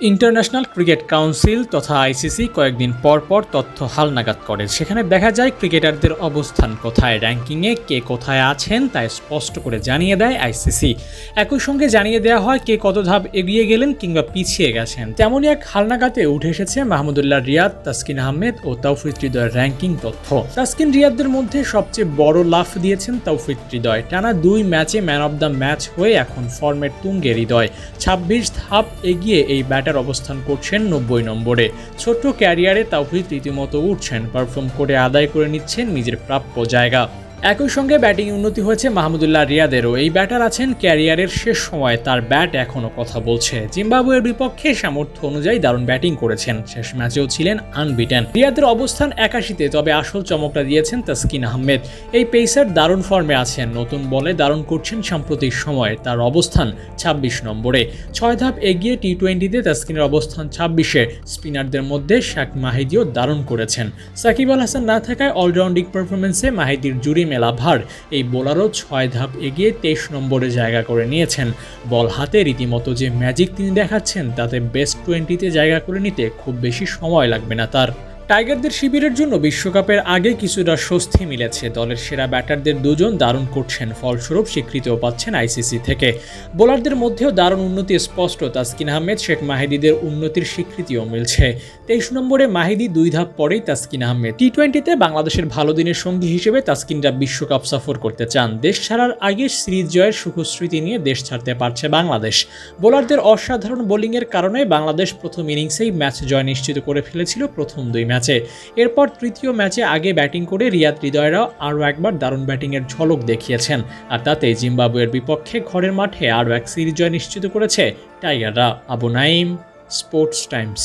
International cricket council তথা ICC কয়েকদিন পর পর তথ্য হালনাগাদ করে। সেখানে দেখা যায়, ক্রিকেটারদের অবস্থান কোথায়, র্যাঙ্কিংয়ে কে কোথায় আছেন তা স্পষ্ট করে জানিয়ে দেয় আইসিসি। একই সঙ্গে জানিয়ে দেওয়া হয়, কে কত ধাপ এগিয়ে গেলেন কিংবা পিছিয়ে গেছেন। তেমনই এক হালনাগাতে উঠে এসেছে মাহমুদুল্লাহ রিয়াদ, তাসকিন আহমেদ ও তৌফিক হৃদয়ের র্যাঙ্কিং তথ্য। তাসকিন রিয়াদদের মধ্যে সবচেয়ে বড় লাফ দিয়েছেন তৌফিক হৃদয়। টানা দুই ম্যাচে ম্যান অব দ্য ম্যাচ হয়ে এখন ফর্মের তুঙ্গে হৃদয়। ছাব্বিশ ধাপ এগিয়ে এই ব্যাটার অবস্থান করছেন নব্বই নম্বরে। ছোট্ট ক্যারিয়ারে তাওহিদ রীতিমতো উঠছেন। পারফর্ম করে আদায় করে নিচ্ছেন নিজের প্রাপ্য জায়গা। একই সঙ্গে ব্যাটিং উন্নতি হয়েছে মাহমুদুল্লাহ রিয়াদেরও। এই ব্যাটার আছেন ক্যারিয়ারের শেষ সময়ে। তার ব্যাট এখনও কথা বলছে। জিম্বাবুয়ের বিপক্ষে সামর্থ্য অনুযায়ী দারুণ ব্যাটিং করেছেন। শেষ ম্যাচেও ছিলেন আনবিটেন। রিয়াদের অবস্থান একাশিতে, তবে আসল চমকটা দিয়েছেন তাসকিন আহমেদ। এই পেসার দারুণ ফর্মে আছেন। নতুন বলে দারুণ করছেন সাম্প্রতিক সময়ে। তার অবস্থান ছাব্বিশ নম্বরে। ছয় ধাপ এগিয়ে টি টোয়েন্টিতে তাসকিনের অবস্থান ছাব্বিশে। স্পিনারদের মধ্যে শাক মাহিদিও দারুণ করেছেন। সাকিব আল হাসান না থাকায় অলরাউন্ডিং পারফরমেন্সে মাহিদির জুরি মেলা ভার। এই বোলারও ছয় ধাপ এগিয়ে তেইশ নম্বরে জায়গা করে নিয়েছেন। বল হাতে রীতিমতো যে ম্যাজিক তিনি দেখাচ্ছেন, তাতে বেস্ট টোয়েন্টিতে জায়গা করে নিতে খুব বেশি সময় লাগবে না তার। টাইগারদের শিবিরের জন্য বিশ্বকাপের আগে কিছুটা স্বস্তি মিলেছে। দলের সেরা ব্যাটারদের দুজন দারুণ করছেন, ফলস্বরূপ স্বীকৃতিও পাচ্ছেন আইসিসি থেকে। বোলারদের মধ্যেও দারুণ উন্নতি স্পষ্ট, তাসকিন আহমেদ, শেখ মাহিদিদের উন্নতির স্বীকৃতিও মিলছে। তেইশ নম্বরে মাহিদি দুই ধাপ পরেই তাসকিন আহমেদ। টি টোয়েন্টিতে বাংলাদেশের ভালো দিনের সঙ্গী হিসেবে তাসকিনরা বিশ্বকাপ সফর করতে চান। দেশ ছাড়ার আগে সিরিজ জয়ের সুখস্মৃতি নিয়ে দেশ ছাড়তে পারছে বাংলাদেশ। বোলারদের অসাধারণ বোলিংয়ের কারণে বাংলাদেশ প্রথম ইনিংসেই ম্যাচ জয় নিশ্চিত করে ফেলেছিল প্রথম দুই ম্যাচে এরপর তৃতীয় ম্যাচে আগে ব্যাটিং করে রিয়াদ হৃদয়রাও আরও একবার দারুণ ব্যাটিংয়ের ঝলক দেখিয়েছেন। আর তাতে জিম্বাবুয়ের বিপক্ষে ঘরের মাঠে আরও এক সিরিজ জয় নিশ্চিত করেছে টাইগাররা। Abu Naim Sports Times.